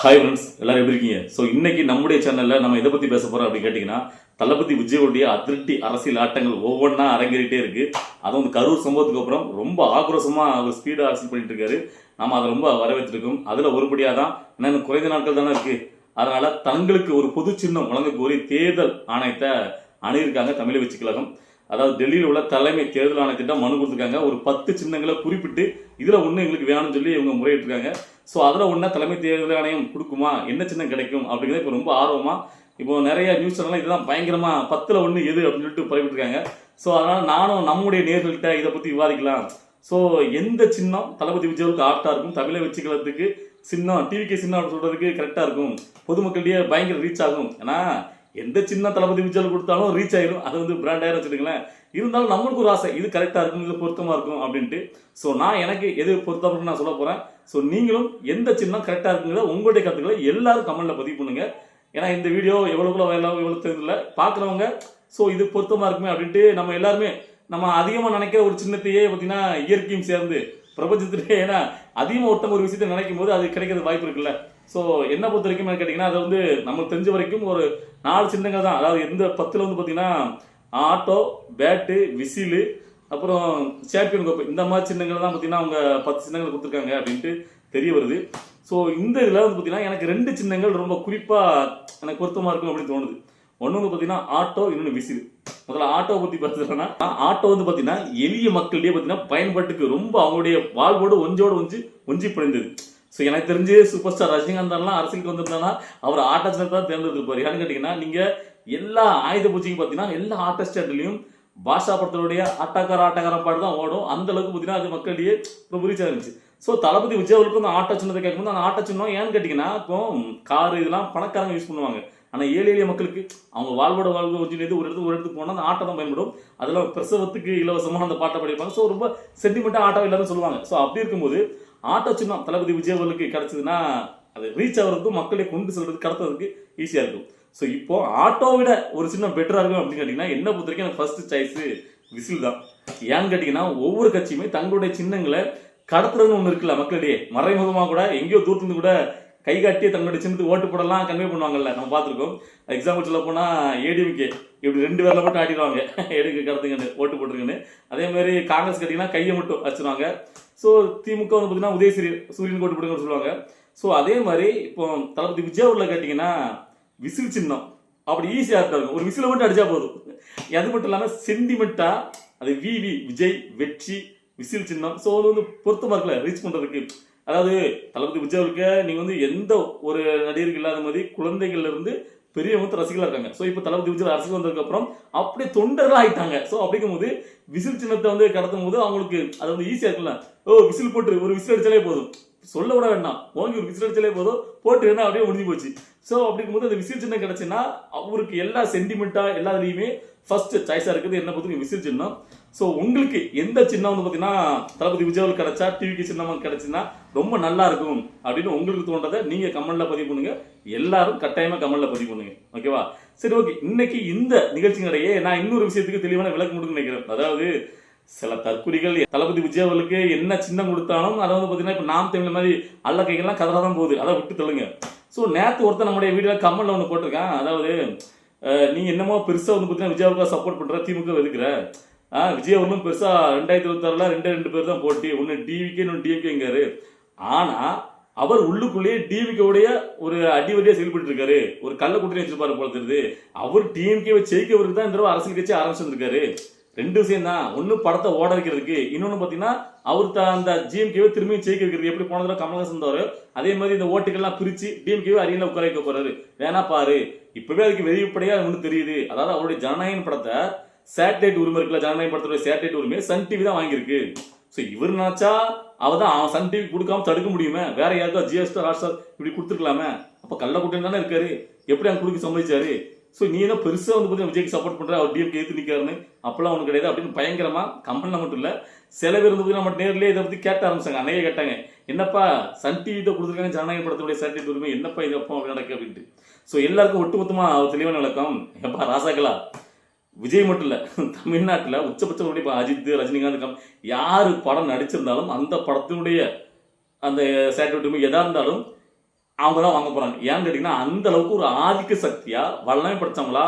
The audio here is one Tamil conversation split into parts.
ஹாய் ஃப்ரெண்ட்ஸ் எல்லாரும் எப்படி இருக்கீங்க? ஸோ இன்னைக்கு நம்முடைய சேனல்ல நம்ம எதை பற்றி பேச போகிறோம் அப்படின்னு கேட்டிங்கன்னா தளபதி விஜயோடைய அதிருப்தி அரசியல் ஆட்டங்கள் ஒவ்வொன்றா அரங்கேறிட்டே இருக்கு. அதுவும் வந்து கரூர் சம்பவத்துக்கு அப்புறம் ரொம்ப ஆக்ரோஷமாக அவர் ஸ்பீடாக அரசியல் பண்ணிட்டு இருக்காரு. நம்ம அதை ரொம்ப வரவேற்றிருக்கோம். அதில் ஒருபடியாக தான் என்னென்ன இன்னும் குறைந்த நாட்கள் தானே இருக்கு. அதனால தங்களுக்கு ஒரு பொது சின்னம் வழங்க கோரி தேர்தல் ஆணையத்தை அணுகியிருக்காங்க தமிழக வெற்றி கழகம். அதாவது டெல்லியில் உள்ள தலைமை தேர்தல் ஆணையத்திட்ட மனு கொடுத்துருக்காங்க. ஒரு பத்து சின்னங்களை குறிப்பிட்டு இதில் ஒன்று எங்களுக்கு வேணும்னு சொல்லி இவங்க முறையிட்டிருக்காங்க. ஸோ அதில் ஒன்றா தலைமை தேர்தல் ஆணையம் கொடுக்குமா? என்ன சின்னம் கிடைக்கும்? அப்படிங்கிறத இப்போ ரொம்ப ஆர்வமாக இப்போ நிறைய நியூஸ் சேனல்லாம் இதெல்லாம் பயங்கரமாக பத்தில் ஒன்று எது அப்படின்னு சொல்லிட்டு பரவிட்டுருக்காங்க ஸோ அதனால் நானும் நம்முடைய நேர்கள்கிட்ட இதை பற்றி விவாதிக்கலாம். ஸோ எந்த சின்னம் தளபதி விஜய்க்கு ஆர்ட்டாக இருக்கும்? தமிழை வச்சுக்கிறதுக்கு சின்னம் டிவிக்கு சின்னம் அப்படின்னு சொல்கிறதுக்கு கரெக்டாக இருக்கும். பொதுமக்களிடையே பயங்கர ரீச் ஆகும். ஏன்னா எந்த சின்ன தளபதி விஜயல் கொடுத்தாலும் ரீச் ஆயிரும். அது வந்து பிராண்ட் ஆயிரும் வச்சுக்கோங்களேன். இருந்தாலும் நம்மளுக்கு ஒரு ஆசை இது கரெக்டாக இருக்கும் இது பொருத்தமாக இருக்கும் அப்படின்ட்டு. ஸோ நான் எனக்கு எது பொருத்தமா நான் சொல்ல போகிறேன் ஸோ நீங்களும் எந்த சின்னம் கரெக்டாக இருக்குங்கிற உங்களுடைய கருத்துக்களை எல்லாரும் கமெண்டில் பதிவு பண்ணுங்க. ஏன்னா இந்த வீடியோ எவ்வளோக்குள்ள எவ்வளோ எவ்வளோ தெரியல பார்க்குறவங்க ஸோ இது பொருத்தமாக இருக்குமே அப்படின்ட்டு நம்ம எல்லாருமே நம்ம அதிகமாக நினைக்கிற ஒரு சின்னத்தையே பார்த்தீங்கன்னா இயற்கையும் சேர்ந்து பிரபஞ்சத்திலே ஏன்னா அதிகமாக ஒருத்தவங்க ஒரு விஷயத்தை நினைக்கும் போது அது கிடைக்கிறது வாய்ப்பு இருக்குல்ல? ஸோ என்ன பொறுத்த வரைக்கும் கேட்டிங்கன்னா அது வந்து நமக்கு தெரிஞ்ச வரைக்கும் ஒரு நாலு சின்னங்கள் தான். அதாவது எந்த பத்தில் வந்து பார்த்தீங்கன்னா ஆட்டோ பேட்டு விசிலு அப்புறம் சாம்பியன் கோப்பை. இந்த மாதிரி சின்னங்கள் தான் பார்த்தீங்கன்னா அவங்க பத்து சின்னங்கள் கொடுத்துருக்காங்க அப்படின்ட்டு தெரிய வருது. ஸோ இந்த இதில் வந்து பார்த்தீங்கன்னா எனக்கு ரெண்டு சின்னங்கள் ரொம்ப குறிப்பாக எனக்கு பொருத்தமாக இருக்கும் அப்படின்னு தோணுது. ஒன்று வந்து பார்த்தீங்கன்னா ஆட்டோ இன்னொன்று விசிறு முதல்ல ஆட்டோ பற்றி பார்த்தீங்கன்னா ஆட்டோ வந்து பார்த்தீங்கன்னா எளிய மக்களிடையே பார்த்தீங்கன்னா பயன்பாட்டுக்கு ரொம்ப அவங்களுடைய வாழ்வோடு ஒஞ்சோடு ஒஞ்சி ஒஞ்சி பிணைந்தது. ஸோ எனக்கு தெரிஞ்சு சூப்பர் ஸ்டார் ரஜினிகாந்த்லாம் அரசியலுக்கு வந்திருந்தாங்கன்னா அவர் ஆட்டோ தான் தேர்ந்தெடுத்திருப்பாரு ஏன்னு கேட்டிங்கன்னா நீங்கள் எல்லா ஆயுத பூஜைக்கும் பார்த்தீங்கன்னா எல்லா ஆட்டோ பாஷா படத்தினுடைய ஆட்டக்கார ஆட்டக்கார பாட்டு தான் ஓடும். அந்த அளவுக்கு பார்த்தீங்கன்னா அது மக்களிடையே ரொம்ப ரீச்சாக இருந்துச்சு. ஸோ தளபதி விஜய் அவர்களுக்கு அந்த ஆட்டோ சின்னத்தை கேட்கும்போது அந்த ஆட்ட சின்னம் ஏன்னு கேட்டிங்கன்னா இப்போ கார் இதெல்லாம் பணக்காரங்க யூஸ் பண்ணுவாங்க. ஆனால் ஏழை எளிய மக்களுக்கு அவங்க வாழ்வோட வாழ்வு ஒரு இடத்துக்கு ஒரு இடத்துக்கு போனால் அந்த ஆட்டோ தான் பயன்படும். அதில் பிரசவத்துக்கு இலவசமாக அந்த பாட்டை படிப்பாங்க. ஸோ ரொம்ப சென்டிமெண்ட்டாக ஆட்டம் இல்லாமல் சொல்லுவாங்க. ஸோ அப்படி இருக்கும்போது ஆட்டோ சின்னம் தளபதி விஜயவர்களுக்கு கிடைச்சதுன்னா அது ரீச் ஆகிறதுக்கும் மக்களை கொண்டு செல்றதுக்கு கடத்துறதுக்கு ஈஸியாக இருக்கும். ஸோ இப்போ ஆட்டோ விட ஒரு சின்ன பெட்டராக இருக்கும் அப்படின்னு கேட்டிங்கன்னா என்ன பொறுத்த வரைக்கும் எனக்கு ஃபர்ஸ்ட் சாய்ஸ் விசில் தான். ஏன்னு கேட்டிங்கன்னா ஒவ்வொரு கட்சியுமே தங்களுடைய சின்னங்களை கடத்துறதுன்னு ஒன்று இருக்குல்ல மக்களிடையே. மறைமுகமாக கூட எங்கேயோ தூரத்துலேருந்து கூட கை காட்டி தங்களுடைய சின்னத்துக்கு ஓட்டு போடலாம் கன்வே பண்ணுவாங்கல்ல நம்ம பார்த்துருக்கோம். எக்ஸாம்பிள் சொல்ல போனால் ஏடிஎம்கே இப்படி ரெண்டு பேரில் மட்டும் ஆட்டிடுவாங்க. எடுக்க கடத்துங்கன்னு ஓட்டு போட்டுருங்கன்னு அதே மாதிரி காங்கிரஸ் கேட்டிங்கன்னா கையை மட்டும் வச்சுருவாங்க ஸோ திமுக வந்து பார்த்தீங்கன்னா உதயசூரி சூரியன் ஓட்டு போடுங்கன்னு சொல்லுவாங்க. ஸோ அதே மாதிரி இப்போ தளபதி விஜய் ஊரில் கேட்டிங்கன்னா விசில் சின்னம். அப்படி ஈஸியாக இருக்கும் ஒரு விசிலை மட்டும் அடிச்சா போதும். அது மட்டும் இல்லாமல் சென்டிமெண்ட்டாக அது விவி விஜய் வெற்றி விசில் சின்னம். ஸோ அது வந்து பொருத்தமாக இருக்குல்ல ரீச் பண்ணுறதுக்கு அதாவது தளபதி விஜய் அவருக்கு நீங்கள் வந்து எந்த ஒரு நடிகருக்கு இல்லாத மாதிரி குழந்தைகள்ல இருந்து பெரியவங்க ரசிகர்களாக இருக்காங்க. ஸோ இப்போ தளபதி விஜய் அரசுக்கு வந்ததுக்கு அப்புறம் அப்படியே தொண்டர்களாக ஆயிட்டாங்க. ஸோ அப்படிங்கும்போது விசில் சின்னத்தை வந்து கடத்தும் போது அவங்களுக்கு அது வந்து ஈஸியாக இருக்குல்ல ஓ விசில் போட்டு ஒரு விசில் அடிச்சாலே போதும். சொல்ல விட வேண்டாம். ஓங்கி ஒரு விசில் அடிச்சாலே போதும். போட்டு என்ன அப்படியே முடிஞ்சு போச்சு. ஸோ அப்படிங்கும்போது அந்த விசில் சின்னம் கிடச்சுன்னா அவருக்கு எல்லா சென்டிமெண்ட்டாக எல்லாத்துலேயுமே ஃபர்ஸ்ட் சாய்ஸாக இருக்குது என்ன பொறுத்த விசில் சின்னம். ஸோ உங்களுக்கு எந்த சின்னம் வந்து பார்த்தீங்கன்னா தளபதி விஜய் கிடைச்சா டிவிக்கு சின்னம் கிடைச்சுன்னா ரொம்ப நல்லா இருக்கும் அப்படின்னு உங்களுக்கு தோன்றதை நீங்கள் கமெண்ட்ல பதிவு பண்ணுங்க. எல்லாரும் கட்டாயமாக கமெண்ட்ல பதிவு பண்ணுங்க. ஓகேவா சரி ஓகே இன்னைக்கு இந்த நிகழ்ச்சியிடையே நான் இன்னொரு விஷயத்துக்கு தெளிவான விளக்கம் கொடுக்க நினைக்கிறேன். அதாவது சில தற்குறிகள் தளபதி விஜயவலுக்கு என்ன சின்னம் கொடுத்தாலும் அதை வந்து பார்த்தீங்கன்னா இப்போ நாம் தமிழ் மாதிரி அல்ல கைகள்லாம் கதறா தான் போகுது. அதை விட்டு தள்ளுங்க. ஸோ நேற்று ஒருத்தர் நம்முடைய வீடியோவில் கமெண்ட்ல ஒன்று போட்டிருக்கான். அதாவது நீ என்னமோ பெருசாக வந்து பார்த்தீங்கன்னா விஜயாவுக்கு சப்போர்ட் பண்ணுற திமுக எதுக்குற விஜய் அவர்களும் பெருசாக ரெண்டாயிரத்தி இருபத்தாறுல ரெண்டே ரெண்டு பேர் தான் போட்டி. ஒன்று டிவிகே இன்னொன்று டிஎம்கேங்காரு ஆனால் அவர் உள்ளுக்குள்ளேயே டிவிகேவுடைய ஒரு அடிவடியாக செயல்பட்டு இருக்காரு ஒரு கள்ள கூட்டணி வச்சிருப்பாரு போல தெரியுது. அவர் டிஎம்கேவை ஜெயிக்கவருக்கு தான் இந்த தடவை அரசியல் கட்சி ஆரம்பிச்சிருக்காரு ரெண்டு விஷயம் தான். ஒன்று படத்தை ஓட வைக்கிறதுக்கு. இன்னொன்று பார்த்தீங்கன்னா அவர் த- அந்த ஜிஎம்கேவை திரும்பி ஜெயிக்க வைக்கிறது எப்படி போன தடவை கமலஹாசன் இருந்தாரு அதே மாதிரி இந்த ஓட்டுகள்லாம் பிரித்து டிஎம்கேவை அரியல உட்கார வைக்க போறாரு. வேணா பாரு. இப்பவே அதுக்கு வெளிப்படையாக ஒன்று தெரியுது. அதாவது அவருடைய ஜனநாயகன் படத்தை சேட்டலைட் உரிமை இருக்குல்ல ஜனநாயக படத்துடைய சேட்டலைட் உரிமையை சன் டிவி தான் வாங்கியிருக்கு. ஸோ இவர் நினச்சா அவ தான் அவன் சன் டிவி கொடுக்காம தடுக்க முடியுமே? வேற யாருக்கா ஜிஎஸ்டி ஹாட்ஸ்டார் இப்படி கொடுத்துருக்கலாமே? அப்போ கள்ளக்குட்டன் தானே இருக்காரு. எப்படி அவன் கொடுக்க சம்மதிச்சாரு ஸோ நீ என்ன பெருசாக வந்து பார்த்தீங்கன்னா விஜய்க்கு சப்போர்ட் பண்ணுற அவர் டிஎம்கே ஏத்து நிற்கிறாருன்னு அப்பெல்லாம் அவனுக்கு கிடையாது அப்படின்னு பயங்கரமாக கம்பெனியில் மட்டும் இல்லை சில பேர் வந்து நம்ம நேரிலே இதை பற்றி கேட்ட ஆரம்பிச்சாங்க. அன்னையே கேட்டாங்க என்னப்பா சன் டிவி தான் கொடுத்துருக்காங்க ஜனநாயக படத்துடைய சேட்டலைட் உரிமை என்னப்பா இது அப்போ அப்படி நடக்கு அப்படின்ட்டு. ஸோ எல்லாருக்கும் ஒட்டுமொத்தமாக அவர் தெளிவான விளக்கம். எப்பா ராசாக்களா விஜய் மட்டும் இல்லை தமிழ்நாட்டில் உச்சபட்சம் இப்போ அஜித் ரஜினிகாந்த் கம் யார் படம் நடிச்சிருந்தாலும் அந்த படத்தினுடைய அந்த சேட்டலைட் எதாக இருந்தாலும் அவங்க தான் வாங்க போகிறாங்க ஏன்னு கேட்டிங்கன்னா அந்த அளவுக்கு ஒரு ஆதிக்க சக்தியாக வல்லமை படித்தவங்களா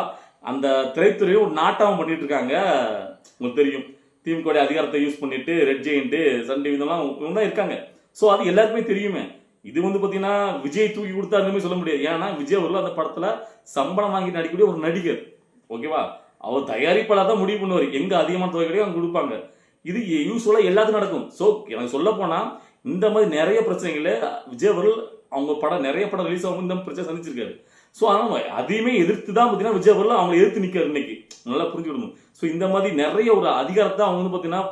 அந்த திரைத்துறையை ஒரு நாட்டம் பண்ணிட்டு இருக்காங்க. உங்களுக்கு தெரியும். திமுகவுடைய அதிகாரத்தை யூஸ் பண்ணிட்டு ரெட் ஜெயின்ட்டு சன் டிவி இதெல்லாம் இவங்க தான் இருக்காங்க. ஸோ அது எல்லாருக்குமே தெரியுமே. இது வந்து பார்த்தீங்கன்னா விஜய் தூக்கி கொடுத்தாருன்னு சொல்ல முடியாது. ஏன்னா விஜய் அவர்கள் அந்த படத்தில் சம்பளம் வாங்கி நடிக்கக்கூடிய ஒரு நடிகர். ஓகேவா அவர் தயாரிப்பாளர் தான் முடிவு பண்ணுவார். எங்க அதிகமான தொகை கிடைக்கும் அங்கே கொடுப்பாங்க. இது யூஸ்ஃபுல்லாக எல்லாத்துக்கும் நடக்கும். ஸோ எனக்கு சொல்ல போனால் இந்த மாதிரி நிறைய பிரச்சனைகளை விஜய் அவர்கள் அவங்க படம் நிறைய படம் ரிலீஸ் ஆகும் இந்த பிரச்சனை சந்திச்சிருக்காரு. ஸோ அதனால் அதையுமே எதிர்த்து தான் பார்த்தீங்கன்னா விஜய் அவர்கள் அவங்க எதிர்த்து நிற்கிறார் இன்னைக்கு. நல்லா புரிஞ்சுக்கணும். ஸோ இந்த மாதிரி நிறைய ஒரு அதிகாரத்தை அவங்க வந்து பார்த்தீங்கன்னா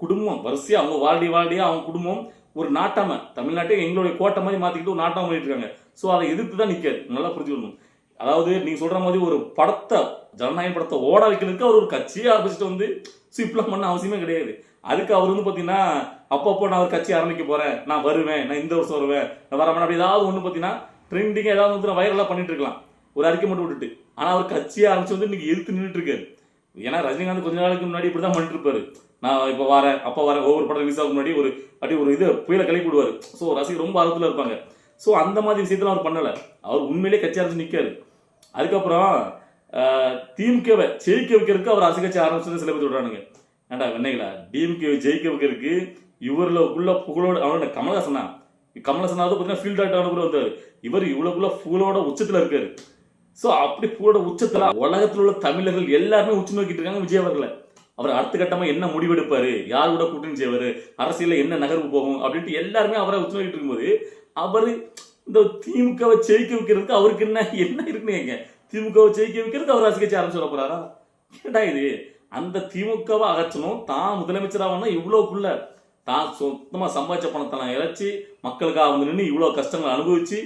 குடும்பம் வரிசையாக அவங்க வாழ்டி வாழ்டியா அவங்க குடும்பம் ஒரு நாட்டாம தமிழ்நாட்டை எங்களுடைய கோட்டை மாதிரி மாற்றிக்கிட்டு ஒரு நாட்டாம பண்ணிட்டு இருக்காங்க. ஸோ அதை எதிர்த்து தான் நிற்காரு நல்லா புரிஞ்சுக்கணும். அதாவது நீங்க சொல்ற மாதிரி ஒரு படத்தை ஜனநாயக படத்தை ஓட வைக்கிறதுக்கு அவர் ஒரு கட்சியை ஆரம்பிச்சுட்டு வந்து சிப்ளம் பண்ண அவசியமே கிடையாது. அதுக்கு அவர் வந்து பார்த்தீங்கன்னா அப்பப்போ நான் ஒரு கட்சி ஆரம்பிக்க போறேன் நான் வருவேன் நான் இந்த வருஷம் வருவேன் நான் வரமாட்டேன் அப்படி ஏதாவது ஒன்று பார்த்தீங்கன்னா ட்ரெண்டிங்காக ஏதாவது வந்து வைரலாக பண்ணிட்டு இருக்கலாம். ஒரு அறிக்கை மட்டும் விட்டுட்டு. ஆனால் அவர் கட்சியை ஆரம்பிச்சு வந்து இன்னைக்கு எதிர்த்து நின்றுட்டு இருக்காரு. ஏன்னா ரஜினிகாந்த் கொஞ்ச நாளுக்கு முன்னாடி இப்படி தான் பண்ணிட்டு இருப்பாரு. நான் இப்போ வரேன் அப்போ வரேன் ஒவ்வொரு படம் ரிலீஸ் ஆகும் முன்னாடி ஒரு அப்படி ஒரு இது புயலை கிளப்பி விடுவார் ஸோ ரசிகர் ரொம்ப ஆர்வத்தில் இருப்பாங்க. ஸோ அந்த மாதிரி விஷயத்தில் அவர் பண்ணலை. அவர் உண்மையிலே கட்சி ஆரம்பிச்சு நிற்காரு அதுக்கப்புறம் திமுகவை ஜெயிக்க வைக்கிறதுக்கு அவர் அரசு கட்சி ஆரம்பிச்சது சில பேர் சொல்கிறானுங்க ஏண்டா வெண்ணைகளா டிஎம்கே ஜெயிக்க வைக்கிறதுக்கு இவரில் உள்ள புகழோட அவனோட கமலஹாசனா? கமலஹாசனாவது பார்த்தீங்கன்னா ஃபீல்ட் ஆகிட்ட கூட வந்தார். இவர் இவ்வளோக்குள்ள புகழோட உச்சத்தில் இருக்கார். ஸோ அப்படி புகழோட உச்சத்தில் உலகத்தில் உள்ள தமிழர்கள் எல்லாருமே உச்சி நோக்கிட்டு இருக்காங்க விஜய் அவர்களை. அவர் அடுத்த கட்டமாக என்ன முடிவெடுப்பார்? யார் கூட கூட்டணி செய்வார்? அரசியலில் என்ன நகர்வு போகும்? அப்படின்ட்டு எல்லாருமே அவரை உச்சி நோக்கிட்டு இருக்கும்போது அவர் இந்த திமுகவை ஜெயிக்க வைக்கிறதுக்கு அவருக்கு என்ன என்ன இருக்குன்னு திமுகவை ஜெயிக்க வைக்கிறதுக்கு அவர் அரசு கட்சி ஆரம்பிச்சு போறாரா? ஏடா இது? அந்த திமுகவை அகற்றணும். தான் முதலமைச்சராகனா இவ்வளோக்குள்ள தான் சொந்தமாக சம்பாதிச்ச பணத்தெல்லாம் இழைச்சி மக்களுக்காக வந்து நின்று இவ்வளோ கஷ்டங்களை அனுபவிச்சு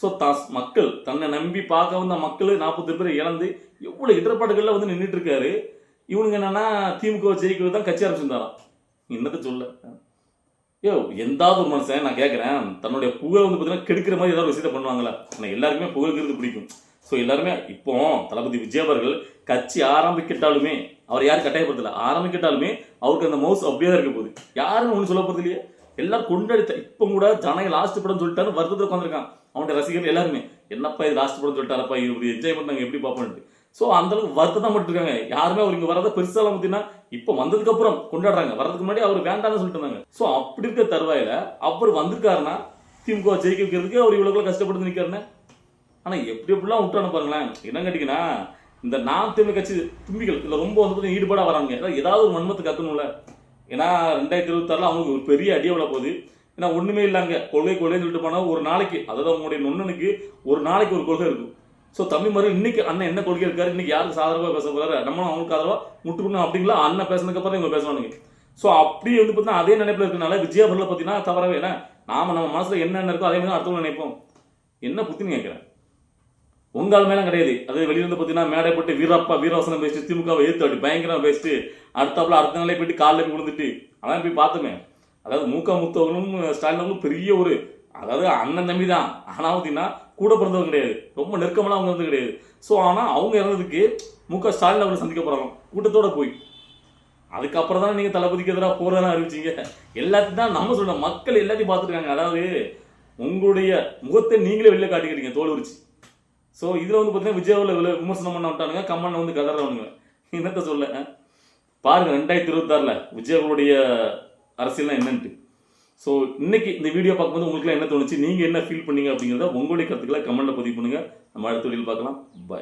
ஸோ தான் மக்கள் தன்னை நம்பி பார்க்க வந்த மக்கள் நாற்பத்தி பேர் இழந்து எவ்வளோ இடர்பாடுகளில் வந்து நின்றுட்டு இருக்காரு. இவனுங்க என்னன்னா திமுக ஜெயிக்கிறது தான் கட்சி ஆரம்பிச்சிருந்தாராம். என்னத்த சொல்ல? ஐயோ எந்தாவது ஒரு மனுஷன் நான் கேட்குறேன் தன்னுடைய புகழ் வந்து பார்த்தீங்கன்னா கெடுக்கிற மாதிரி ஏதாவது விஷயத்தை பண்ணுவாங்களா ஆனால் எல்லாருக்குமே புகழ்கிறது பிடிக்கும். ஸோ எல்லாருமே இப்போ தளபதி விஜய் அவர்கள் கட்சி ஆரம்பிக்கிட்டாலுமே அவர் யாரும் கட்டாயப்படுத்தல ஆரம்பிக்கிட்டாலுமே அவருக்கு அந்த மவுஸ் அப்படியே தான் இருக்க போகுது. யாருன்னு ஒன்றும் சொல்ல போகிறது இல்லையே எல்லாரும் கொண்டாடி இப்போ கூட ஜனங்க லாஸ்ட் படம் சொல்லிட்டாரு வருத்தத்தில் உட்காந்துருக்கான் அவனுடைய ரசிகர்கள் எல்லாருமே. என்னப்பா இது லாஸ்ட் படம் சொல்லிட்டாரப்பா? இது இப்படி என்ஜாய் பண்ணாங்க எப்படி பார்ப்போன்ட்டு ஸோ அந்தளவுக்கு வருத்தம் தான் இருக்காங்க யாருமே அவர் இங்கே வரத பெருசாலாம் பார்த்தீங்கன்னா இப்போ வந்ததுக்கு அப்புறம் கொண்டாடுறாங்க. வரதுக்கு முன்னாடி அவர் வேண்டாம்னு சொல்லிட்டு இருந்தாங்க. ஸோ அப்படி இருக்க தருவாயில் அவர் வந்திருக்காருன்னா திமுக ஜெயிக்க வைக்கிறதுக்கு அவர் இவ்வளோக்குள்ள கஷ்டப்பட்டு நிற்கிறாருன்னு ஆனால் எப்படி எப்படிலாம் விட்டானு பாருங்களேன். என்ன கேட்டிங்கன்னா இந்த நாம் தமிழ் கட்சி தும்பிகள் இதில் ரொம்ப வந்து பார்த்தீங்கன்னா வராங்க ஏன்னா ஏதாவது ஒரு மன்மத்தை கத்தணும்ல ஏன்னா ரெண்டாயிரத்தி இருபத்தாறுல அவங்களுக்கு ஒரு பெரிய அடி எவ்வளோ போகுது. ஏன்னா ஒன்றுமே இல்லைங்க. கொள்கை கொள்கைன்னு சொல்லிட்டு போனால் ஒரு நாளைக்கு அதாவது அவங்களுடைய நொண்ணனுக்கு ஒரு நாளைக்கு ஒரு கொள்கை இருக்கும். ஸோ தமிழ் மாதிரி இன்னைக்கு அண்ணன் என்ன கொள்கை இருக்காரு? இன்னைக்கு யாருக்கு சாதகமாக பேச போறாரு? நம்மளும் அவங்களுக்கு ஆதரவா முட்டுக்கணும் அப்படிங்களா? அண்ணன் பேசினதுக்கப்புறம் இவங்க பேசுவானுங்க. ஸோ அப்படி வந்து பார்த்தீங்கன்னா அதே நினைப்பில் இருக்கனால விஜயபுரில் பார்த்தீங்கன்னா தவறவே ஏன்னா நாம நம்ம மனசில் என்ன இருக்கோ அதே மாதிரி அடுத்தவங்க நினைப்போம். என்ன புத்தின்னு கேட்குறேன்? உங்கள் மேலாம் கிடையாது. அது வெளியிருந்து பார்த்தீங்கன்னா மேடை போட்டு வீரப்பா வீரவசனம் பேசிட்டு திமுகவை எதிர்த்து அப்படி பயங்கரமாக பேசிட்டு அடுத்தாப்புல அடுத்த நாளே போயிட்டு காலில் போய் விழுந்துட்டு. அதான் போய் பார்த்தோமே. அதாவது மூக்க முத்தவங்களும் ஸ்டாலினும் பெரிய ஒரு அதாவது அண்ணன் தம்பி தான். ஆனால் பார்த்தீங்கன்னா கூட பிறந்தவங்க கிடையாது. ரொம்ப நெருக்கமெல்லாம் அவங்க வந்து கிடையாது. ஸோ ஆனால் அவங்க இறந்ததுக்கு முக ஸ்டாலின் அவர்கள் சந்திக்க போகிறாங்க கூட்டத்தோட போய். அதுக்கப்புறம் தான் நீங்கள் தளபதிக்கு எதிராக போகிறதெல்லாம் அறிவிச்சீங்க. எல்லாத்தையும் தான் நம்ம சொல்லணும் மக்கள் எல்லாத்தையும் பார்த்துருக்காங்க. அதாவது உங்களுடைய முகத்தை நீங்களே வெளியில் காட்டிக்கிறீங்க தோல் உரிச்சு. ஸோ இதில் வந்து பார்த்தீங்கன்னா விஜயாவில் விமர்சனம் பண்ண விட்டானுங்க கம்மண்ணை வந்து கதறவனுங்க என்னத்த சொல்ல பாருங்கள் பாருங்க ரெண்டாயிரத்தி இருபத்தாறில் விஜயாவுடைய அரசியல்லாம் என்னன்ட்டு. ஸோ இன்னைக்கு இந்த வீடியோ பார்க்கும்போது உங்களுக்கு என்ன தோணுச்சு? நீங்கள் என்ன ஃபீல் பண்ணீங்க அப்படிங்கிறத உங்களுடைய கருத்துக்களை கமெண்ட்டில் பதிவு பண்ணுங்கள் நம்ம அடுத்த வீடியோ பார்க்கலாம். பாய்